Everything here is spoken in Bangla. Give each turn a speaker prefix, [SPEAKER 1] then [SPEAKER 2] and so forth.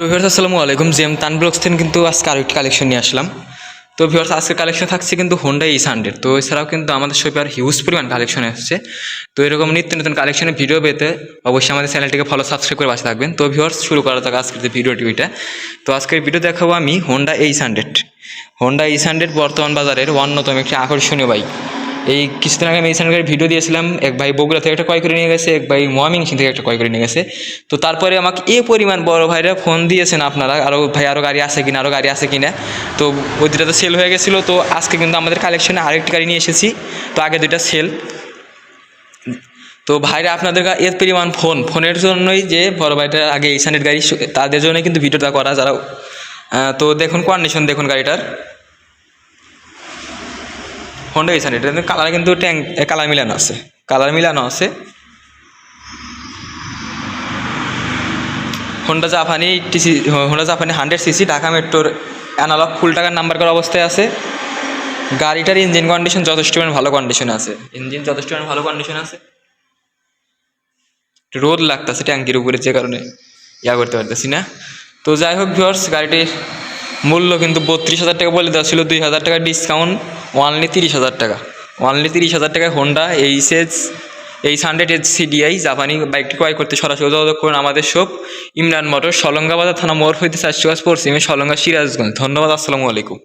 [SPEAKER 1] ভিউয়ার্স আসসালামু আলাইকুম। জেম তান ব্লগস থেকে কিন্তু আজকে আরেকটি কালেকশন নিয়ে আসলাম। তো ভিউয়ার্স আজকের কালেকশন থাকছে কিন্তু হোন্ডা এইস হান্ড্রেড তো এছাড়াও কিন্তু আমাদের শপে আর হিউজ পরিমাণ কালেকশন আসছে তো এরকম নিত্য নতুন কালেকশনের ভিডিও পেতে অবশ্যই আমাদের চ্যানেলটিকে ফলো সাবস্ক্রাইব করে বাসে থাকবেন। তো ভিউয়ার্স শুরু করা যাক আজকের যে ভিডিওটি ওইটা। তো আজকের ভিডিও দেখাবো আমি Honda H hundred Honda H hundred বর্তমান বাজারের অন্যতম একটি আকর্ষণীয় বাইক এই কিছুদিন আগে আমি এই চ্যানেলের ভিডিও দিয়েছিলাম, এক ভাই বগুড়া থেকে একটা ক্রয় করে নিয়ে গেছে, এক ভাই মহামিং সিং থেকে একটা ক্রয় করে নিয়ে গেছে। তো তারপরে আমাকে এ পরিমাণ বড় ভাইরা ফোন দিয়েছেন আপনারা আরও ভাই আরও গাড়ি আছে কিনা আরও গাড়ি আছে কিনা। তো ওই দুটা তো সেল হয়ে গেছিল, তো আজকে কিন্তু আমাদের কালেকশনে আরেকটি গাড়ি নিয়ে এসেছি, তো আগে দুইটা সেল তো ভাইরা আপনাদের এর পরিমাণ ফোন ফোনের জন্যই যে বড় ভাইটার আগে এই সানের গাড়ি তাদের জন্যই কিন্তু ভিডিওটা করা, যারা তো দেখুন কন্ডিশন দেখুন গাড়িটার। হোন্ডা এই সানের এটা কালার কিন্তু ট্যাঙ্ক কালার মিলানো আছে। কালার মিলানো আছে। হোন্ডা জাপানি টিসি হোন্ডা জাপানি হান্ড্রেড সিসি ঢাকা মেট্রোর অ্যানালগ ফুল টাকার নাম্বার করা অবস্থায় আছে। গাড়িটার ইঞ্জিন কন্ডিশন যথেষ্ট ভালো কন্ডিশন আছে। ইঞ্জিন যথেষ্ট ভালো কন্ডিশন আছে। রোদ লাগতেছে ট্যাঙ্কির উপরে, যে কারণে ইয়া করতে পারতেছি না। তো যাই হোক ভিওর্স গাড়িটির মূল্য কিন্তু বত্রিশ হাজার টাকা বলে দেওয়া ছিল, দুই হাজার টাকা ডিসকাউন্ট ওয়ানলি তিরিশ হাজার টাকা। ওয়ানলি তিরিশ হাজার টাকায় Honda H S H hundred H CDI জাপানি বাইকটি ক্রয় করতে সরাসরি যোগাযোগ করুন আমাদের শোক ইমরান মোটর সলঙ্গাবাজার থানা মোড় হইতে চারশো পশ্চিমে সলঙ্গা সিরাজগঞ্জ। ধন্যবাদ, আসসালামু আলাইকুম।